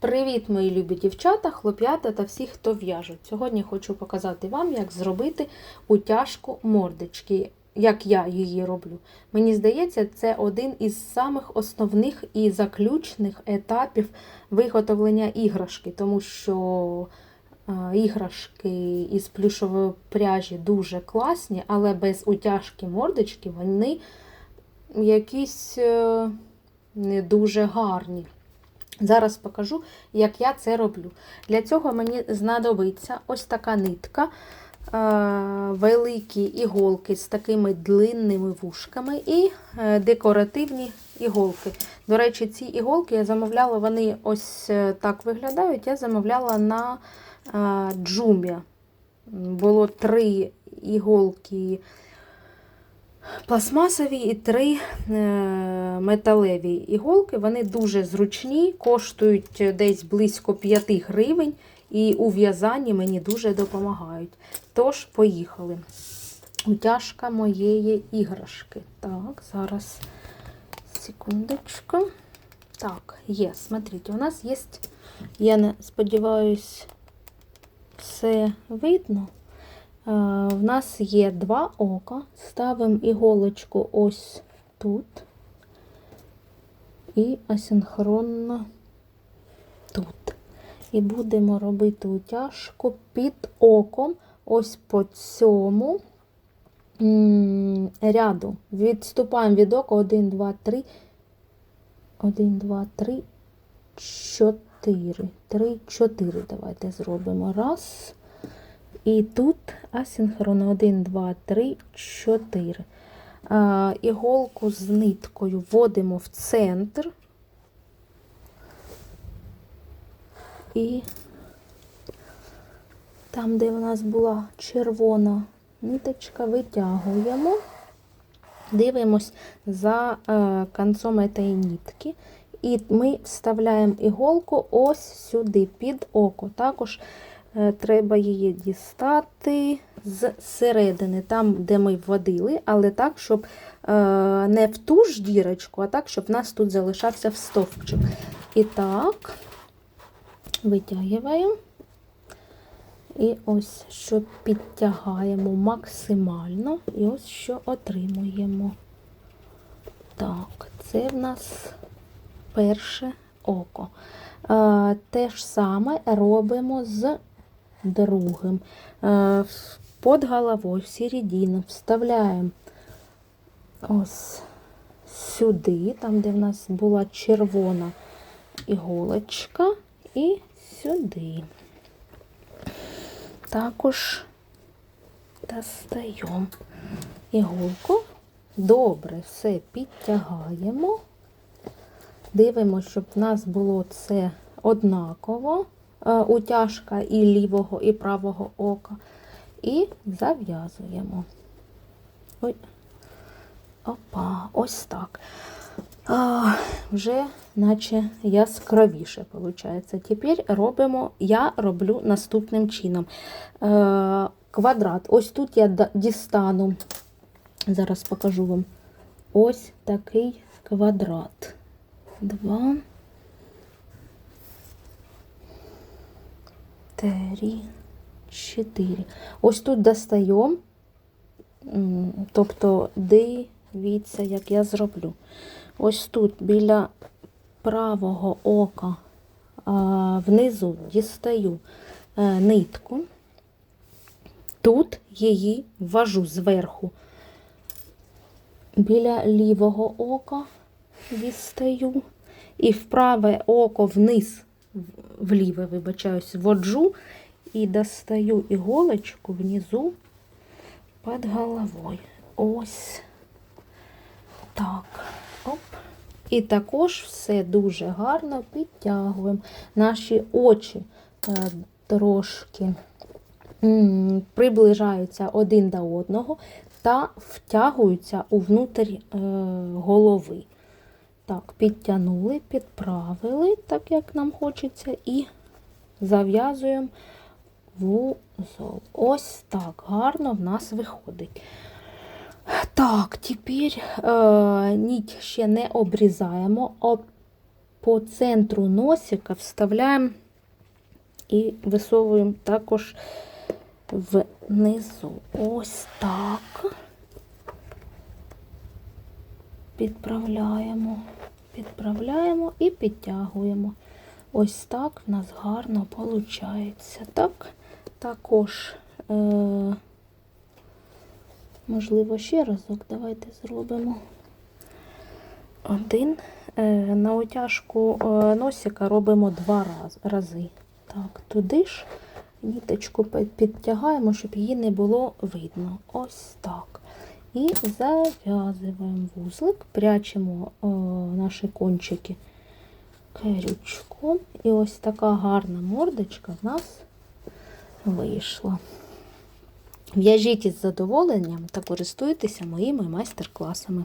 Привіт, мої любі дівчата, хлоп'ята та всі, хто в'яже. Сьогодні хочу показати вам, як зробити утяжку мордочки, як я її роблю. Мені здається, це один із самих основних і заключних етапів виготовлення іграшки, тому що е, іграшки із плюшової пряжі дуже класні, але без утяжки мордочки вони якісь е, не дуже гарні. Зараз покажу, як я це роблю. Для цього мені знадобиться ось така нитка, е, великі іголки з такими длинними вушками і е, декоративні іголки. До речі, ці іголки я замовляла, вони ось е, так виглядають. Я замовляла на джумі. Було три іголки пластмасові і три е, металеві іголки. Вони дуже зручні, коштують десь близько 5 гривень, і у в'язанні мені дуже допомагають. Тож, поїхали. Утяжка моєї іграшки. Так, зараз секундочку. Так, є, смотрите, у нас є, я не сподіваюсь, все видно. Е, В нас є два ока. Ставимо іголочку ось тут і асинхронно тут. І будемо робити утяжку під оком, ось по цьому ряду. Відступаємо від ока 1, 2, 3. 1, 2, 3, 4. 3, 4. Давайте зробимо. Раз. І тут асинхронно 1, 2, 3, 4. А, іголку з ниткою вводимо в центр. І там, де в нас була червона ниточка, витягуємо. Дивимось за е, концом цієї нитки. І ми вставляємо іголку ось сюди, під око. Також Треба її дістати з середини, там, де ми вводили, але так, щоб е, не в ту ж дірочку, а так, щоб в нас тут залишався встовпчик. І так, витягуємо. І ось що підтягаємо максимально, і ось що отримуємо. Так, це в нас перше око. Е, Те ж саме робимо з другим. Е, Под головою, в середину вставляємо ось сюди, там, де в нас була червона іголочка, і сюди. Також достаємо іголку. Добре, все підтягаємо. Дивимося, щоб в нас було це однаково. Е, утяжка і лівого, і правого ока. І зав'язуємо. Ой. Опа, ось так. А, Вже наче яскравіше виходить. Тепер робимо, я роблю наступним чином. Е, Квадрат. Ось тут я дістану, зараз покажу вам ось такий квадрат. Два. Три, чотири. Ось тут достаємо, тобто дивіться, як я зроблю. Ось тут біля правого ока внизу дістаю е, нитку, тут її ввожу зверху. Біля лівого ока дістаю і в праве око вниз вліве, вибачаюсь, воджу і достаю іголочку внизу під головою. Ось так. Оп. І також все дуже гарно підтягуємо. Наші очі е, трошки приближаються один до одного та втягуються у внутрі е, голови. Так, підтягнули, підправили, так як нам хочеться, і зав'язуємо вузол. Ось так гарно в нас виходить. Так, тепер е, ніть ще не обрізаємо, а по центру носика вставляємо і висовуємо також внизу. Ось так. Підправляємо, підправляємо і підтягуємо. Ось так в нас гарно виходить. Так, також, е, можливо, ще разок давайте зробимо. Один. Е, на утяжку е, носика робимо два раз, рази. Так, туди ж ніточку підтягаємо, щоб її не було видно. Ось так. І зав'язуємо вузлик, прячемо е, наші кончики крючком. І ось така гарна мордочка в нас вийшла. В'яжіть із задоволенням та користуйтеся моїми майстер-класами.